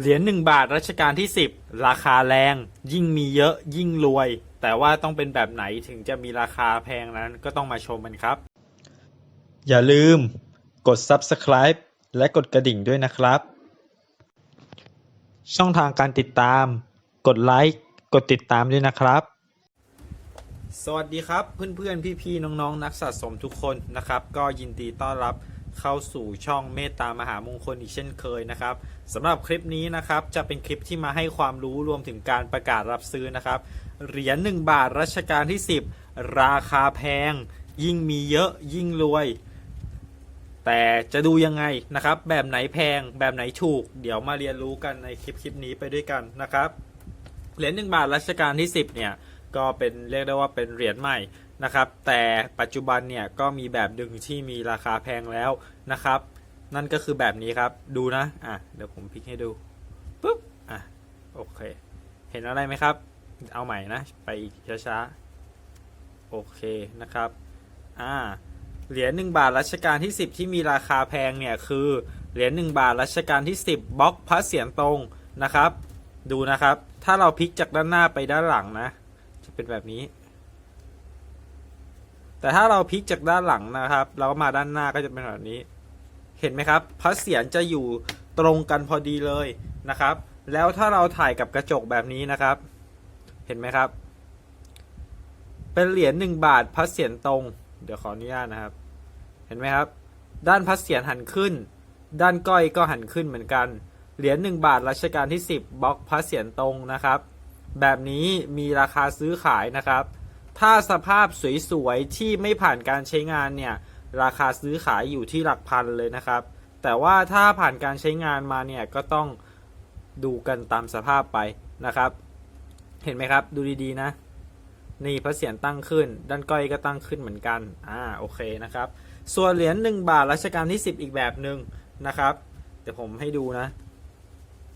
เหรียญหนึ่งบาทรัชกาลที่ 10 ราคาแรง ยิ่งมีเยอะยิ่งรวย แต่ว่าต้องเป็นแบบไหนถึงจะมีราคาแพงนั้นก็ต้องมาชมกันครับ อย่าลืมกด subscribe และกดกระดิ่งด้วยนะครับ ช่องทางการติดตาม กดไลค์กดติดตามด้วยนะครับ สวัสดีครับเพื่อนๆพี่ๆน้องๆนักสะสมทุกคนนะครับ ก็ยินดีต้อนรับ เข้าสู่ช่องเมตตามหามงคลอีกเช่นเคยนะครับสำหรับคลิปนี้นะครับจะเป็นคลิปที่มาให้ความรู้รวมถึงการประกาศรับซื้อนะครับเหรียญ1บาทรัชกาลที่ 10 ราคาแพง ยิ่งมีเยอะยิ่งรวย แต่จะดูยังไงนะครับ แบบไหนแพงแบบไหนถูก เดี๋ยวมาเรียนรู้กันในคลิปคลิปนี้ไปด้วยกันนะครับเหรียญ1บาทรัชกาลที่ 10เนี่ยก็เป็นเรียกได้ว่าเป็นเหรียญใหม่ นะครับ แต่ปัจจุบันเนี่ยก็มีแบบดึงที่มีราคาแพงแล้วนะครับ นั่นก็คือแบบนี้ครับ ดูนะ อะ เดี๋ยวผมพลิกให้ดูปุ๊บ อะ โอเค เห็นอะไรไหมครับ เอาใหม่นะ ไปอีกช้าๆ โอเคนะครับ อ่า เหรียญ1บาทรัชกาลที่ 10 ที่มีราคาแพงเนี่ยคือ เหรียญ1บาทรัชกาลที่ 10บล็อกพระเสียรตรงนะครับ ดูนะครับ ถ้าเราพลิกจากด้านหน้าไปด้านหลังนะ จะเป็นแบบนี้ แต่ถ้าเราพลิกจากด้านหลังนะครับ เราก็มาด้านหน้าก็จะเป็นแบบนี้ เห็นไหมครับพระเสียรจะอยู่ตรงกันพอดีเลยนะครับ แล้วถ้าเราถ่ายกับกระจกแบบนี้นะครับ เห็นไหมครับ เป็นเหรียญหนึ่งบาทพระเสียรตรง เดี๋ยวขออนุญาตนะครับ เห็นไหมครับ ด้านพระเสียรหันขึ้น ด้านก้อยก็หันขึ้นเหมือนกัน เหรียญหนึ่งบาทรัชกาลที่ 10บล็อกพระเสียรตรงนะครับ แบบนี้มีราคาซื้อขายนะครับ ถ้าสภาพสวยๆ ที่ไม่ผ่านการใช้งานเนี่ย ราคาซื้อขายอยู่ที่หลักพันเลยนะครับ แต่ว่าถ้าผ่านการใช้งานมาเนี่ย ก็ต้องดูกันตามสภาพไปนะครับ เห็นไหมครับ ดูดีๆนะ นี่พระเศียรตั้งขึ้น ด้านก้อยก็ตั้งขึ้นเหมือนกัน อ่า โอเคนะครับ ส่วนเหรียญ1บาทรัชกาลที่ 10 อีกแบบหนึ่งนะครับ เดี๋ยวผมให้ดูนะ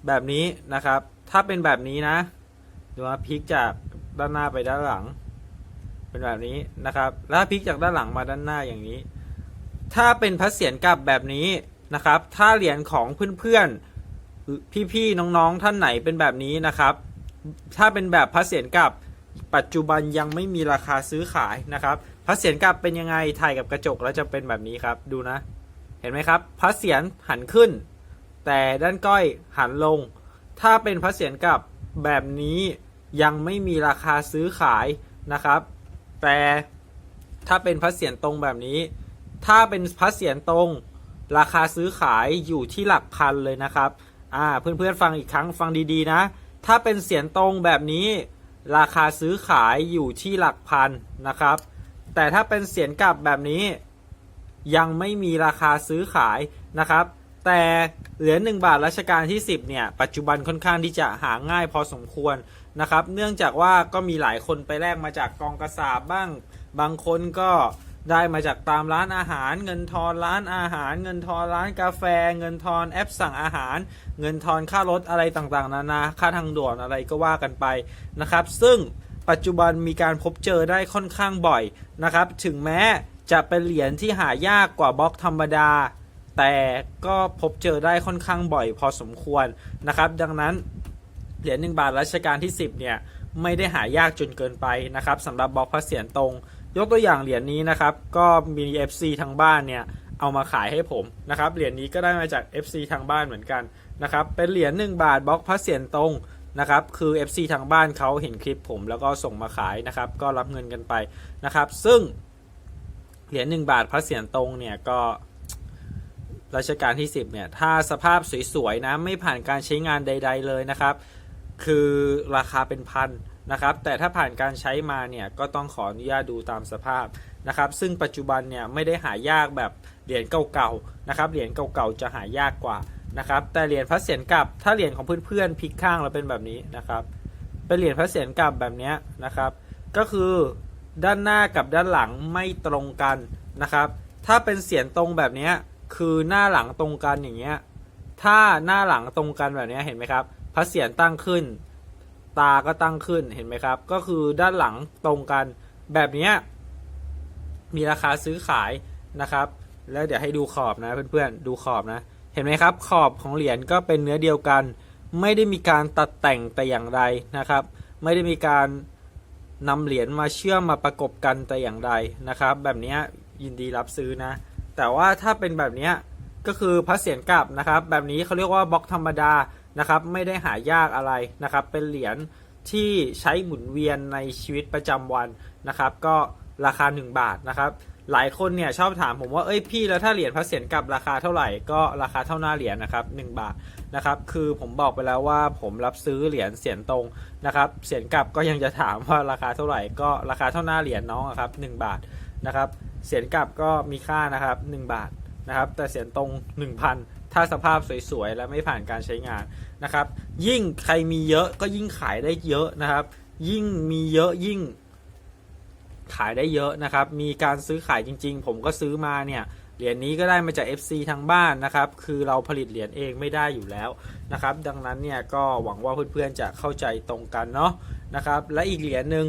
แบบนี้นะครับ ถ้าเป็นแบบนี้นะ ดูว่าพลิกจากด้านหน้าไปด้านหลัง เป็นแบบนี้นะครับ แล้วพลิกจากด้านหลังมาด้านหน้าอย่างนี้ ถ้าเป็นพระเศียรกลับแบบนี้นะครับ ถ้าเหรียญของเพื่อนๆ พี่ๆ น้องๆ ท่านไหนเป็นแบบนี้นะครับ ถ้าเป็นแบบพระเศียรกลับปัจจุบันยังไม่มีราคาซื้อขายนะครับ พระเศียรกลับเป็นยังไง ถ่ายกับกระจกแล้วจะเป็นแบบนี้ครับ ดูนะ เห็นไหมครับ พระเศียรหันขึ้น แต่ด้านก้อยหันลง ถ้าเป็นพระเศียรกลับแบบนี้ยังไม่มีราคาซื้อขายนะครับ แต่ถ้าเป็นพระเศียรตรงแบบนี้ ถ้าเป็นพระเศียรตรง ราคาซื้อขายอยู่ที่หลักพันเลยนะครับ อ่า เพื่อนๆฟังอีกครั้งฟังดีๆนะ ถ้าเป็นเสียรตรงแบบนี้ ราคาซื้อขายอยู่ที่หลักพันนะครับ แต่ถ้าเป็นเสียรกลับแบบนี้ ยังไม่มีราคาซื้อขายนะครับ แต่เหรียญ1บาทรัชกาลที่ 10เนี่ยปัจจุบันค่อนข้างที่จะหาง่ายพอสมควร นะครับ เนื่องจากว่าก็มีหลายคนไปแลกมาจากกองกระสาบบ้าง บางคนก็ได้มาจากตามร้านอาหาร เงินทอนร้านอาหาร เงินทอนร้านกาแฟ เงินทอนแอปสั่งอาหาร เงินทอนค่ารถอะไรต่างๆ นานาค่าทางด่วนอะไรก็ว่ากันไปนะครับ ซึ่งปัจจุบันมีการพบเจอได้ค่อนข้างบ่อยนะครับ ถึงแม้จะเป็นเหรียญที่หายากกว่าบล็อกธรรมดา แต่ก็พบเจอได้ค่อนข้างบ่อยพอสมควรนะครับ ดังนั้น เหรียญหนึ่งบาทรัชกาลที่ 10 เนี่ย ไม่ได้หายากจนเกินไปนะครับสำหรับบล็อกพระเศียรตรง ยกตัวอย่างเหรียญนี้นะครับ ก็มี FC ทางบ้านเนี่ย เอามาขายให้ผมนะครับเหรียญนี้ก็ได้มาจาก FC ทางบ้านเหมือนกันนะครับเป็นเหรียญ1บาทบล็อกพระเศียรตรงนะครับคือ FC ทางบ้านเขาเห็นคลิปผมแล้วก็ส่งมาขายนะครับ ก็รับเงินกันไปนะครับ ซึ่งเหรียญ1บาทพระเศียรตรงเนี่ยก็รัชกาลที่ 10 เนี่ย ถ้าสภาพสวยๆนะ ไม่ผ่านการใช้งานใด ๆ เลยนะครับ คือราคาเป็นพันนะครับแต่ถ้าผ่านการใช้มาเนี่ยก็ต้องขออนุญาตดูตามสภาพนะครับซึ่งปัจจุบันเนี่ยไม่ได้หายากแบบเหรียญเก่าๆนะครับเหรียญเก่าๆจะหายากกว่านะครับแต่เหรียญพระเศียรกลับถ้าเหรียญของเพื่อนๆพลิกข้างแล้วเป็นแบบนี้นะครับเป็นเหรียญพระเศียรกลับแบบนี้นะครับ ก็คือด้านหน้ากับด้านหลังไม่ตรงกันนะครับ ถ้าเป็นเสียรตรงแบบนี้คือหน้าหลังตรงกันอย่างเงี้ยถ้าหน้าหลังตรงกันแบบนี้เห็นไหมครับ พระเศียรตั้งขึ้น ตาก็ตั้งขึ้นเห็นไหมครับ ก็คือด้านหลังตรงกันแบบนี้มีราคาซื้อขายนะครับ แล้วเดี๋ยวให้ดูขอบนะเพื่อนๆดูขอบนะ เห็นไหมครับ ขอบของเหรียญก็เป็นเนื้อเดียวกัน ไม่ได้มีการตัดแต่งแต่อย่างใดนะครับ ไม่ได้มีการนำเหรียญมาเชื่อมมาประกบกันแต่อย่างใดนะครับ แบบนี้ยินดีรับซื้อนะ แต่ว่าถ้าเป็นแบบนี้ก็คือพระเศียรกลับนะครับ แบบนี้เขาเรียกว่าบล็อกธรรมดา นะครับไม่ได้หายากอะไรนะครับเป็นเหรียญที่ใช้หมุนเวียนในชีวิตประจำวันนะครับก็ราคา 1 บาทนะครับหลายคนเนี่ยชอบถามผมว่าเอ้ยพี่แล้วถ้าเหรียญพระเศียรกลับราคาเท่าไหร่ก็ราคาเท่าหน้าเหรียญนะครับ1บาทนะครับคือผมบอกไปแล้วว่าผมรับซื้อเหรียญเสียรตรงนะครับเสียรกลับก็ยังจะถามว่าราคาเท่าไหร่ก็ราคาเท่าหน้าเหรียญน้องครับ1บาทนะครับเสียรกลับก็มีค่านะครับ 1 บาท นะครับแต่เสียรตรง 1,000 ถ้าสภาพสวยๆ และไม่ผ่านการใช้งานนะครับ ยิ่งใครมีเยอะก็ยิ่งขายได้เยอะนะครับ ยิ่งมีเยอะยิ่งขายได้เยอะนะครับ มีการซื้อขายจริงๆ ผมก็ซื้อมาเนี่ยเหรียญนี้ก็ได้มาจาก FC ทางบ้านนะครับ คือเราผลิตเหรียญเองไม่ได้อยู่แล้วนะครับ ดังนั้นเนี่ยก็หวังว่าเพื่อนๆจะเข้าใจตรงกันเนาะ นะครับและอีกเหรียญหนึ่ง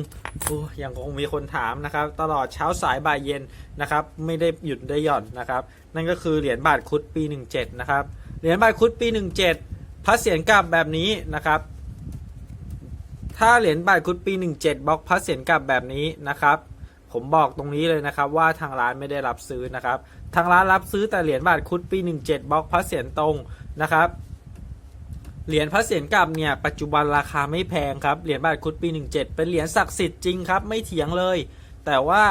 อ้ยังคงมีคนถามนะครับตลอดเช้าสายบ่ายเย็นนะครับไม่ได้หยุดได้หย่อนนะครับนั่นก็คือเหรียญบาทคุดปี 17นะครับเหรียญบาทคุดปี 17พระเศียรกลับแบบนี้นะครับ ถ้าเหรียญบาทคุดปี 17บล็อกพระเศียรกลับแบบนี้นะครับผมบอกตรงนี้เลยนะครับว่าทางร้านไม่ได้รับซื้อนะครับทางร้านรับซื้อแต่เหรียญบาทคุดปี 17บล็อกพระเศียรตรงนะครับ เหรียญพระเศียรกลับเนี่ยปัจจุบันราคาไม่แพงครับ เหรียญบาทคุดปี 17 เป็นเหรียญศักดิ์สิทธิ์จริงครับ ไม่เถียงเลย แต่ว่า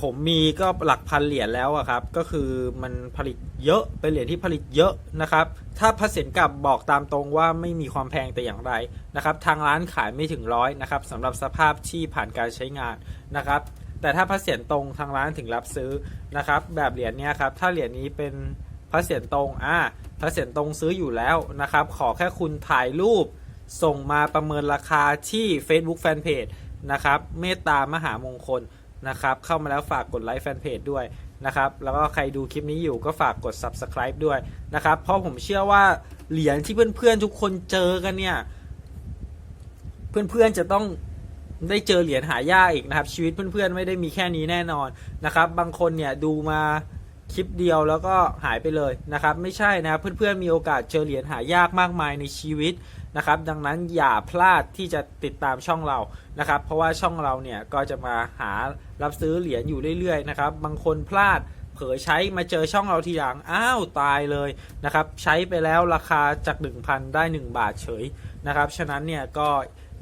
ผมมีก็หลักพันเหรียญแล้วอะครับ ก็คือมันผลิตเยอะเป็นเหรียญที่ผลิตเยอะนะครับ ถ้าพระเศียรกลับบอกตามตรงว่าไม่มีความแพงแต่อย่างใดนะครับ ทางร้านขายไม่ถึงร้อยนะครับสำหรับสภาพที่ผ่านการใช้งานนะครับ แต่ถ้าพระเศียรตรงทางร้านถึงรับซื้อนะครับ แบบเหรียญเนี้ยครับถ้าเหรียญนี้เป็นพระเศียรตรงอ่า พระเศียรตรงซื้ออยู่แล้วนะครับ ขอแค่คุณถ่ายรูปส่งมาประเมินราคาที่ Facebook Fanpage นะครับ เมตตามหามงคลนะครับ เข้ามาแล้วฝากกดไลค์แฟนเพจด้วยนะครับ แล้วก็ใครดูคลิปนี้อยู่ก็ฝากกด Subscribe ด้วยนะครับ เพราะผมเชื่อว่าเหรียญที่เพื่อนๆทุกคนเจอกันเนี่ย เพื่อนๆจะต้องได้เจอเหรียญหายากอีกนะครับ ชีวิตเพื่อนๆไม่ได้มีแค่นี้แน่นอนนะครับ บางคนเนี่ยดูมา คลิปเดียวแล้วก็หายไปเลยนะครับ ไม่ใช่นะครับเพื่อนๆมีโอกาสเจอเหรียญหายากมากมายในชีวิตนะครับ ดังนั้นอย่าพลาดที่จะติดตามช่องเรานะครับ เพราะว่าช่องเราเนี่ยก็จะมาหารับซื้อเหรียญอยู่เรื่อยๆนะครับ บางคนพลาดเผลอใช้มาเจอช่องเราทีหลังอ้าวตายเลยนะครับ ใช้ไปแล้วราคาจาก 1,000 ได้ 1 บาทเฉยนะครับ ฉะนั้นเนี่ยก็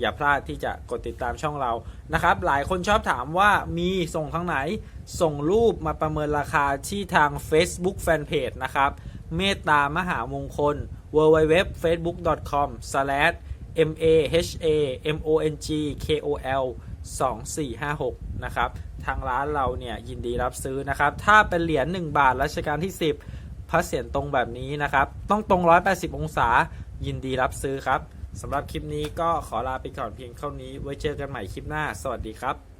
อย่าพลาดที่จะกดติดตามช่องเรานะครับ หลายคนชอบถามว่ามีส่งทางไหน ส่งรูปมาประเมินราคาที่ทาง Facebook Fanpage นะครับ เมตตามหามงคล w w w f a c e b o o k c o m m a h a m o n g k o l 2456 นะครับ ทางร้านเราเนี่ยยินดีรับซื้อนะครับ ถ้าเป็นเหรียญ1บาทรัชกาลที่ 10 พระเศียรตรงแบบนี้นะครับ ต้องตรง 180 องศายินดีรับซื้อครับ สำหรับคลิปนี้ก็ขอลาไปก่อนเพียงเท่านี้ ไว้เจอกันใหม่คลิปหน้า สวัสดีครับ